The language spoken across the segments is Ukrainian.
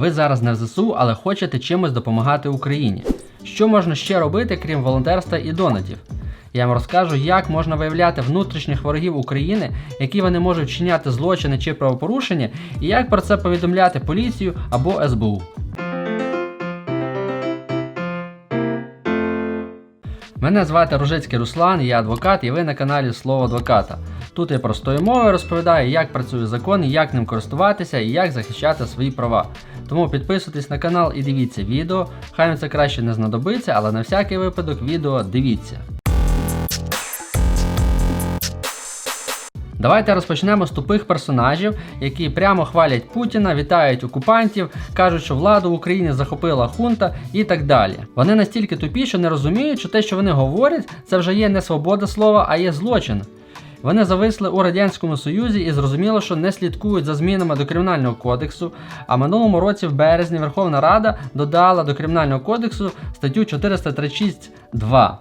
Ви зараз не в ЗСУ, але хочете чимось допомагати Україні. Що можна ще робити, крім волонтерства і донатів? Я вам розкажу, як можна виявляти внутрішніх ворогів України, які вони можуть вчиняти злочини чи правопорушення, і як про це повідомляти поліцію або СБУ. Мене звати Ружицький Руслан, я адвокат, і ви на каналі Слово Адвоката. Тут я простою мовою розповідаю, як працює закон, як ним користуватися і як захищати свої права. Тому підписуйтесь на канал і дивіться відео. Хай вам це краще не знадобиться, але на всякий випадок відео дивіться. Давайте розпочнемо з тупих персонажів, які прямо хвалять Путіна, вітають окупантів, кажуть, що владу в Україні захопила хунта і так далі. Вони настільки тупі, що не розуміють, що те, що вони говорять, це вже є не свобода слова, а є злочин. Вони зависли у Радянському Союзі і зрозуміло, що не слідкують за змінами до Кримінального кодексу. А минулому році, в березні, Верховна Рада додала до Кримінального кодексу статтю 436.2.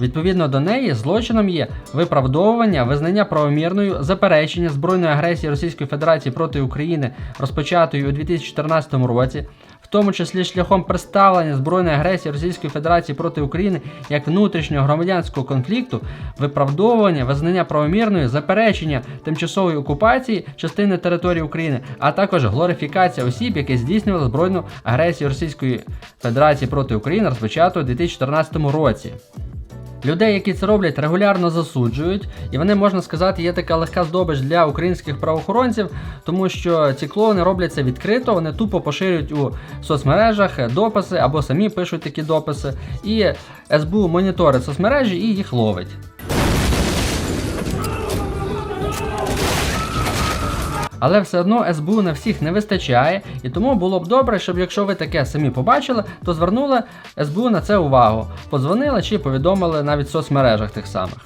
Відповідно до неї, злочином є виправдовування, визнання правомірною, заперечення збройної агресії Російської Федерації проти України, розпочатої у 2014 році, в тому числі шляхом представлення збройної агресії Російської Федерації проти України як внутрішнього громадянського конфлікту, виправдовування, визнання правомірної, заперечення тимчасової окупації частини території України, а також глорифікація осіб, які здійснювали збройну агресію Російської Федерації проти України, розпочату у 2014 році. Людей, які це роблять, регулярно засуджують, і вони, можна сказати, є така легка здобич для українських правоохоронців, тому що ці клоуни роблять це відкрито, вони тупо поширюють у соцмережах дописи або самі пишуть такі дописи, і СБУ моніторить соцмережі і їх ловить. Але все одно СБУ на всіх не вистачає, і тому було б добре, щоб якщо ви таке самі побачили, то звернули СБУ на це увагу, подзвонили чи повідомили навіть в соцмережах тих самих.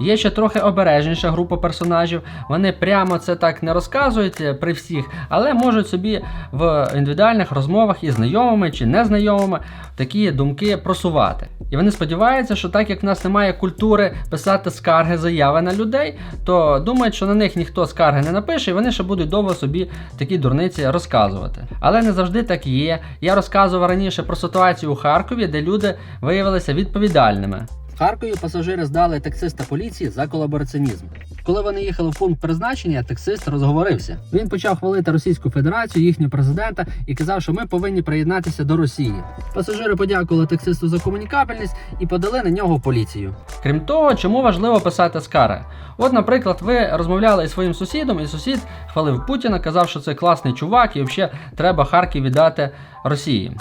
Є ще трохи обережніша група персонажів. Вони прямо це так не розказують е, при всіх, але можуть собі в індивідуальних розмовах із знайомими чи незнайомими такі думки просувати. І вони сподіваються, що так як в нас немає культури писати скарги, заяви на людей, то думають, що на них ніхто скарги не напише, і вони ще будуть довго собі такі дурниці розказувати. Але не завжди так є. Я розказував раніше про ситуацію у Харкові, де люди виявилися відповідальними. Харкові пасажири здали таксиста поліції за колабораціонізм. Коли вони їхали в пункт призначення, таксист розговорився. Він почав хвалити Російську Федерацію, їхнього президента і казав, що ми повинні приєднатися до Росії. Пасажири подякували таксисту за комунікабельність і подали на нього поліцію. Крім того, чому важливо писати скари? От, наприклад, ви розмовляли із своїм сусідом, і сусід хвалив Путіна, казав, що це класний чувак, і взагалі треба Харків віддати Росії.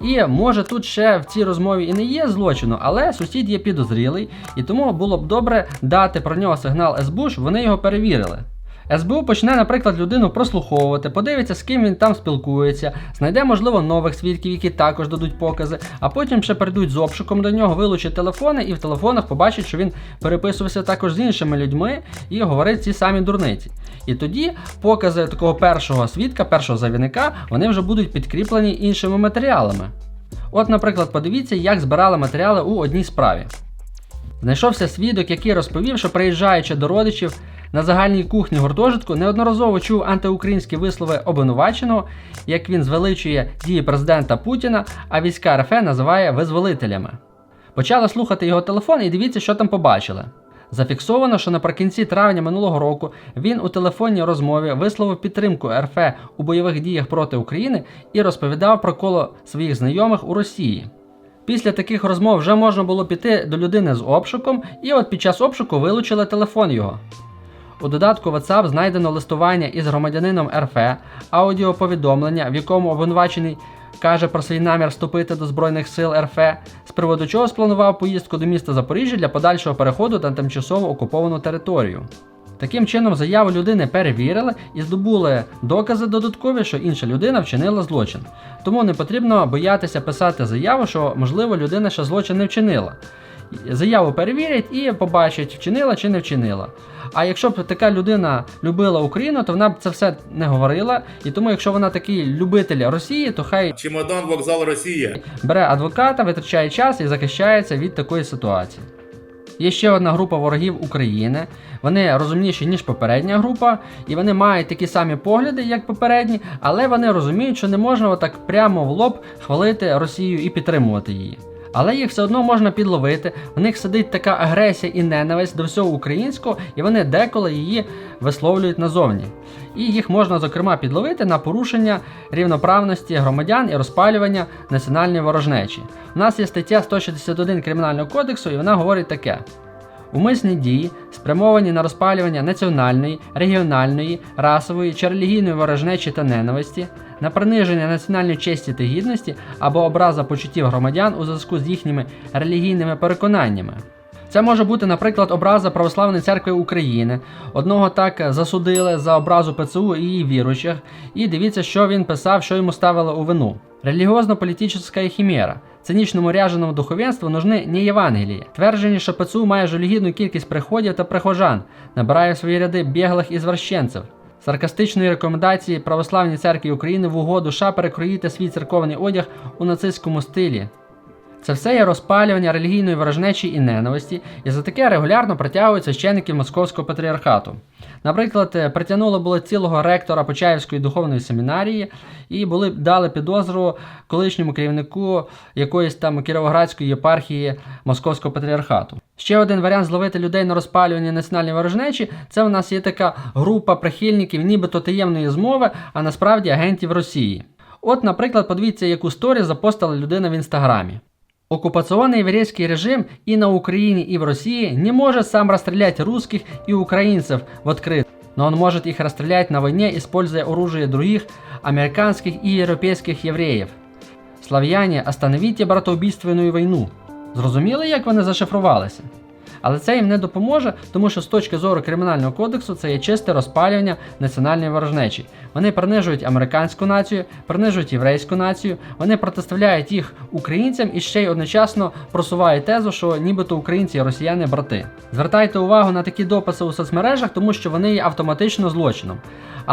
І може тут ще в цій розмові і не є злочину, але сусід є підозрілий, і тому було б добре дати про нього сигнал СБУ, щоб вони його перевірили. СБУ почне, наприклад, людину прослуховувати, подивиться, з ким він там спілкується, знайде, можливо, нових свідків, які також дадуть покази, а потім ще прийдуть з обшуком до нього, вилучать телефони і в телефонах побачать, що він переписувався також з іншими людьми і говорить ці самі дурниці. І тоді покази такого першого свідка, першого завіника, вони вже будуть підкріплені іншими матеріалами. От, наприклад, подивіться, як збирали матеріали у одній справі. Знайшовся свідок, який розповів, що приїжджаючи до родичів на загальній кухні гуртожитку, неодноразово чув антиукраїнські вислови обвинуваченого, як він звеличує дії президента Путіна, а війська РФ називає визволителями. Почали слухати його телефон і дивіться, що там побачили. Зафіксовано, що наприкінці травня минулого року він у телефонній розмові висловив підтримку РФ у бойових діях проти України і розповідав про коло своїх знайомих у Росії. Після таких розмов вже можна було піти до людини з обшуком, і от під час обшуку вилучили телефон його. У додатку WhatsApp знайдено листування із громадянином РФ, аудіоповідомлення, в якому обвинувачений каже про свій намір вступити до Збройних сил РФ, з приводу чого спланував поїздку до міста Запоріжжя для подальшого переходу на тимчасово окуповану територію. Таким чином, заяву людини перевірили і здобули докази додаткові, що інша людина вчинила злочин. Тому не потрібно боятися писати заяву, що можливо людина ще злочин не вчинила. Заяву перевірять і побачать, вчинила чи не вчинила. А якщо б така людина любила Україну, то вона б це все не говорила. І тому, якщо вона такий любитель Росії, то хай Чемодан, вокзал, Росія. бере адвоката, витрачає час і захищається від такої ситуації. Є ще одна група ворогів України. Вони розумніші, ніж попередня група, і вони мають такі самі погляди, як попередні, але вони розуміють, що не можна отак прямо в лоб хвалити Росію і підтримувати її. Але їх все одно можна підловити. В них сидить така агресія і ненависть до всього українського, і вони деколи її висловлюють назовні. І їх можна, зокрема, підловити на порушення рівноправності громадян і розпалювання національної ворожнечі. У нас є стаття 161 Кримінального кодексу, і вона говорить таке. Умисні дії, спрямовані на розпалювання національної, регіональної, расової чи релігійної ворожнечі та ненависті, на приниження національної честі та гідності або образа почуттів громадян у зв'язку з їхніми релігійними переконаннями. Це може бути, наприклад, образа Православної церкви України. Одного так засудили за образу ПЦУ і її віруючих. І дивіться, що він писав, що йому ставили у вину. Релігіозно-політична хімера. Цинічному ряженому духовенству нужны не Євангелії. Твердження, що ПЦУ має жалюгідну кількість приходів та прихожан, набирає в свої ряди біглих ізвращенців. Саркастичної рекомендації Православній церкві України в угоду США перекроїти свій церковний одяг у нацистському стилі. Це все є розпалювання релігійної ворожнечі і ненависті, і за таке регулярно притягують священиків Московського патріархату. Наприклад, е, притягнуло було цілого ректора Почаївської духовної семінарії і були дали підозру колишньому керівнику якоїсь там Кіровоградської єпархії Московського патріархату. Ще один варіант зловити людей на розпалювання національної ворожнечі це у нас є така група прихильників, нібито таємної змови, а насправді агентів Росії. От, наприклад, подивіться, яку сторі запостила людина в інстаграмі. Оккупационный еврейский режим и на Украине, и в России не может сам расстрелять русских и украинцев в открыт, но он может их расстрелять на войне, используя оружие других американских и европейских евреев. Слав'яне, остановите братоубійственну війну. Зрозуміли, як вони зашифрувалися? Але це їм не допоможе, тому що з точки зору кримінального кодексу це є чисте розпалювання національної ворожнечі. Вони принижують американську націю, принижують єврейську націю, вони протиставляють їх українцям і ще й одночасно просувають тезу, що нібито українці і росіяни брати. Звертайте увагу на такі дописи у соцмережах, тому що вони є автоматично злочином.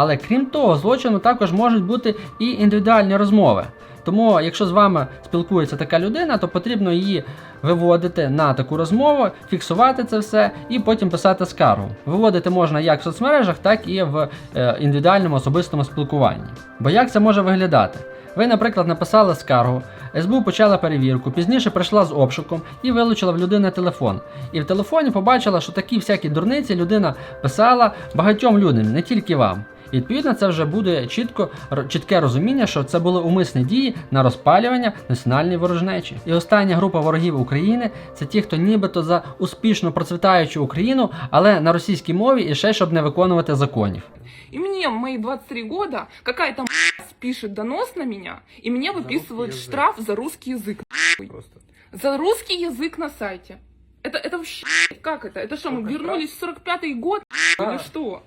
Але крім того, злочину також можуть бути і індивідуальні розмови. Тому, якщо з вами спілкується така людина, то потрібно її виводити на таку розмову, фіксувати це все і потім писати скаргу. Виводити можна як в соцмережах, так і в е, індивідуальному особистому спілкуванні. Бо як це може виглядати? Ви, наприклад, написали скаргу, СБУ почала перевірку, пізніше прийшла з обшуком і вилучила в людини телефон. І в телефоні побачила, що такі всякі дурниці людина писала багатьом людям, не тільки вам. І відповідно це вже буде чітко р- чітке розуміння, що це були умисні дії на розпалювання національної ворожнечі. І остання група ворогів України це ті, хто нібито за успішно процвітаючу Україну, але на російській мові і ще щоб не виконувати законів. И мне в мои 23 года какая-то пишет донос на меня, и мне выписывают язык. штраф за русский язык. Просто. За русский язык на сайте. Это, это вообще как это? Это что, мы Сколько вернулись в 45-й год? Да. Или что?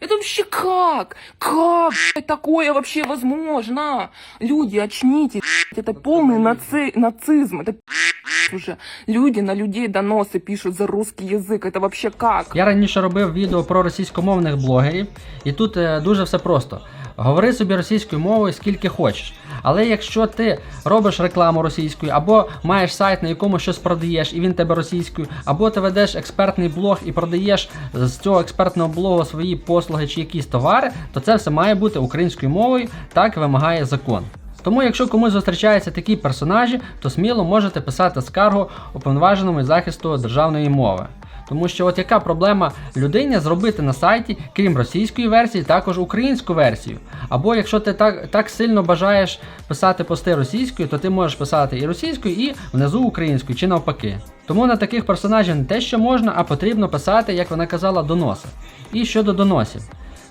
Это вообще как? Как блядь, такое вообще возможно? Люди, очнитесь. блядь, Это полный наци- нацизм. Это пи***ц уже. Люди на людей доносы пишут за русский язык. Это вообще как? Я раніше робив відео про російськомовних блогерів, і тут е, дуже все просто. Говори собі російською мовою скільки хочеш. Але якщо ти робиш рекламу російською, або маєш сайт, на якому щось продаєш, і він тебе російською, або ти ведеш експертний блог і продаєш з цього експертного блогу свої послуги чи якісь товари, то це все має бути українською мовою, так вимагає закон. Тому, якщо комусь зустрічаються такі персонажі, то сміло можете писати скаргу уповноваженому захисту державної мови. Тому що от яка проблема людині зробити на сайті, крім російської версії, також українську версію. Або якщо ти так, так сильно бажаєш писати пости російською, то ти можеш писати і російською, і внизу українською, чи навпаки. Тому на таких персонажів не те, що можна, а потрібно писати, як вона казала, доноси. І щодо доносів.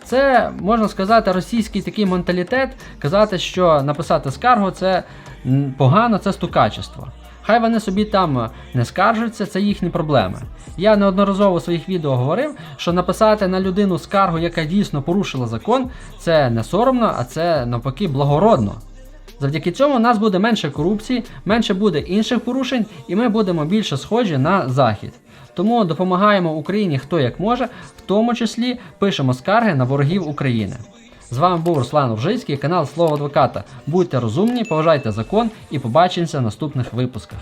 Це можна сказати російський такий менталітет, казати, що написати скаргу це погано, це стукачество. Хай вони собі там не скаржуються, це їхні проблеми. Я неодноразово у своїх відео говорив, що написати на людину скаргу, яка дійсно порушила закон, це не соромно, а це навпаки благородно. Завдяки цьому у нас буде менше корупції, менше буде інших порушень, і ми будемо більше схожі на захід. Тому допомагаємо Україні хто як може, в тому числі пишемо скарги на ворогів України. З вами був Руслан Уржицький, канал Слово Адвоката. Будьте розумні, поважайте закон і побачимося в наступних випусках.